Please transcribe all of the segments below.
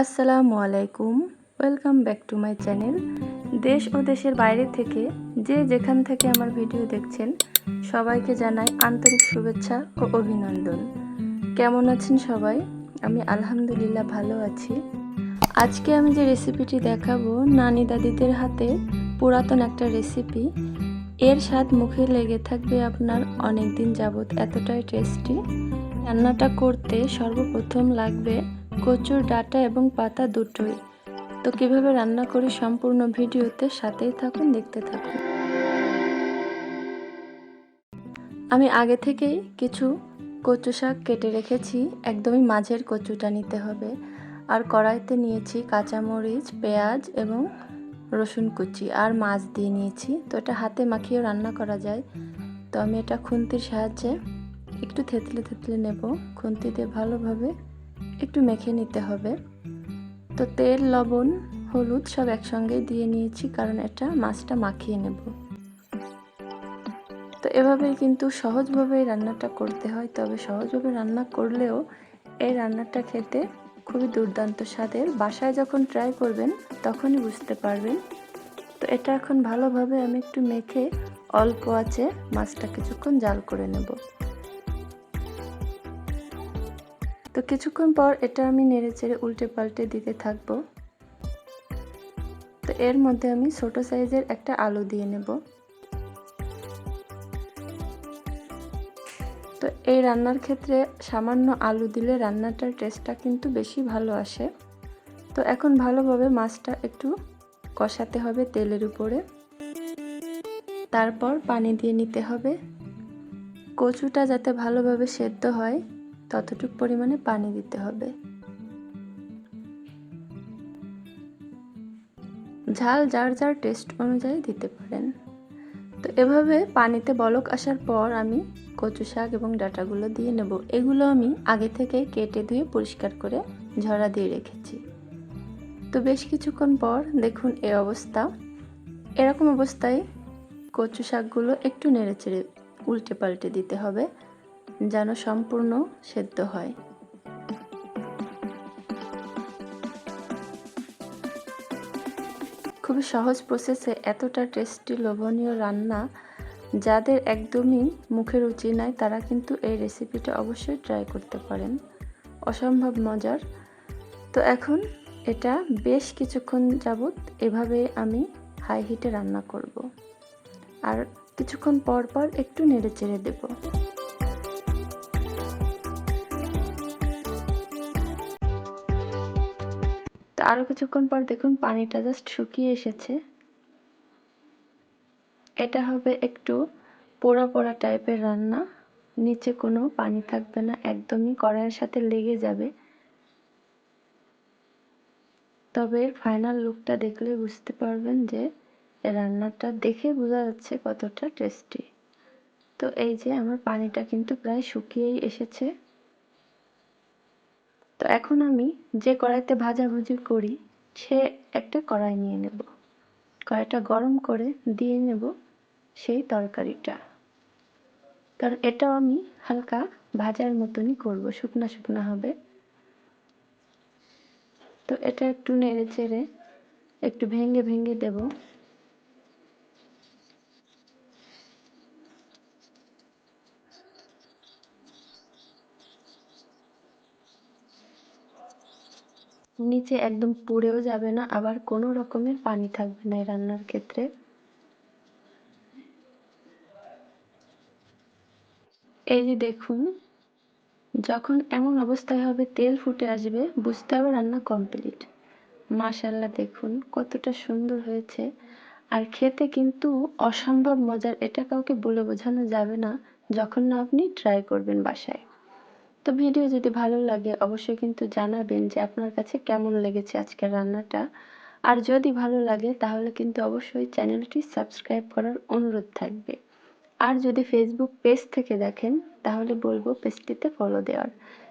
আসসালামু আলাইকুম। Welcome back to my channel দেশ ও দেশের বাইরে থেকে যে যেখান থেকে আমার ভিডিও দেখছেন, সবাইকে জানাই আন্তরিক শুভেচ্ছা ও অভিনন্দন। কেমন আছেন সবাই? আমি আলহামদুলিল্লাহ ভালো আছি। আজকে আমি যে রেসিপিটি দেখাবো, নানি দাদিদের হাতে পুরাতন একটা রেসিপি এর স্বাদ মুখে লেগে থাকবে আপনার অনেক দিন যাবৎ এতটাই টেস্টি রান্নাটা করতে সর্বপ্রথম লাগবে কচুর ডাঁটা এবং পাতা দুটোই। তো কীভাবে রান্না করি সম্পূর্ণ ভিডিওতে সাথেই থাকুন, দেখতে থাকুন। আমি আগে থেকেই কিছু কচু শাক কেটে রেখেছি, একদমই মাঝের কচুটা নিতে হবে। আর কড়াইতে নিয়েছি কাঁচামরিচ, পেঁয়াজ এবং রসুন কুচি আর মাছ দিয়ে নিয়েছি। তো এটা হাতে মাখিয়েও রান্না করা যায়। তো আমি এটা খুন্তির সাহায্যে একটু থেতলে থেতলে নেব। খুন্তি দিয়ে ভালোভাবে একটু মেখে নিতে হবে। তো তেল, লবণ, হলুদ সব একসঙ্গে দিয়ে নিয়েছি, কারণ এটা মাছটা মাখিয়ে নেব। তো এভাবেই কিন্তু সহজভাবেই রান্নাটা করতে হয়, তবে সহজভাবে রান্না করলেও এই রান্নাটা খেতে খুবই দুর্দান্ত স্বাদের। বাসায় যখন ট্রাই করবেন, তখনই বুঝতে পারবেন। তো এটা এখন ভালোভাবে আমি একটু মেখে অল্প আছে মাছটা কিছুক্ষণ জাল করে নেব। তো কিছুক্ষণ পর এটা আমি নেড়ে চেড়ে উল্টে পাল্টে দিতে থাকব। তো এর মধ্যে আমি ছোট সাইজের একটা আলু দিয়ে নেব। তো এই রান্নার ক্ষেত্রে সামান্য আলু দিলে রান্নাটার টেস্টটা কিন্তু বেশি ভালো আসে। তো এখন ভালোভাবে মাছটা একটু কষাতে হবে তেলের উপরে। তারপর পানি দিয়ে নিতে হবে। কচুটা যাতে ভালোভাবে সেদ্ধ হয় ততটুক পরিমাণে পানি দিতে হবে। ঝাল যার যার টেস্ট অনুযায়ী দিতে পারেন। তো এভাবে পানিতে বলক আসার পর আমি কচু শাক এবং ডাটাগুলো দিয়ে নেব। এগুলো আমি আগে থেকে কেটে ধুয়ে পরিষ্কার করে ঝরা দিয়ে রেখেছি। তো বেশ কিছুক্ষণ পর দেখুন এ অবস্থা। এরকম অবস্থায় কচু শাকগুলো একটু নেড়ে চেড়ে উল্টে পাল্টে দিতে হবে। যেন সম্পূর্ণ সেদ্ধ হয়। খুবই সহজ প্রসেসে এতটা টেস্টি লোভনীয় রান্না যাদের একদমই মুখে রুচি নাই, তারা কিন্তু এই রেসিপিটা অবশ্যই ট্রাই করতে পারেন। অসম্ভব মজার। তো এখন এটা বেশ কিছুক্ষণ যাবৎ এভাবে আমি হাই হিটে রান্না করব। আর কিছুক্ষণ পর পর একটু নেড়ে চেড়ে দেবো। তো আরও কিছুক্ষণ পর দেখুন পানিটা জাস্ট শুকিয়ে এসেছে। এটা হবে একটু পোড়া পোড়া টাইপের রান্না। নিচে কোনো পানি থাকবে না, একদমই কড়াইয়ের সাথে লেগে যাবে। তবে ফাইনাল লুকটা দেখলে বুঝতে পারবেন যে রান্নাটা দেখে বোঝা যাচ্ছে কতটা টেস্টি তো এই যে আমার পানিটা কিন্তু প্রায় শুকিয়েই এসেছে। এখন আমি যে কড়াইতে ভাজাভুজি করি, সে একটা কড়াই নিয়ে নেব। কড়াইটা গরম করে দিয়ে নেব সেই তরকারিটা। কারণ এটাও আমি হালকা ভাজার মতনই করব, শুকনা শুকনা হবে। তো এটা একটু নেড়ে চেড়ে একটু ভেঙে ভেঙে দেবো। নিচে একদম পুড়েও যাবে না, আবার কোনো রকমের পানি থাকবে না এই রান্নার ক্ষেত্রে। এই যে দেখুন, যখন এমন অবস্থায় হবে তেল ফুটে আসবে, বুঝতে হবে রান্না কমপ্লিট মাশাল্লাহ দেখুন, কতটা সুন্দর হয়েছে। আর খেতে কিন্তু অসম্ভব মজার, এটা কাউকে বলে বোঝানো যাবে না, যখন না আপনি ট্রাই করবেন বাসায়। তো ভিডিও যদি ভালো লাগে, অবশ্যই কিন্তু জানাবেন যে আপনার কাছে কেমন লেগেছে আজকের রান্নাটা। আর যদি ভালো লাগে, তাহলে কিন্তু অবশ্যই চ্যানেলটি সাবস্ক্রাইব করার অনুরোধ থাকবে। আর যদি ফেসবুক পেজ থেকে দেখেন, তাহলে বলব পেজটিতে ফলো দেওয়ার।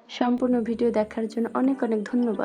সম্পূর্ণ ভিডিও দেখার জন্য অনেক অনেক ধন্যবাদ।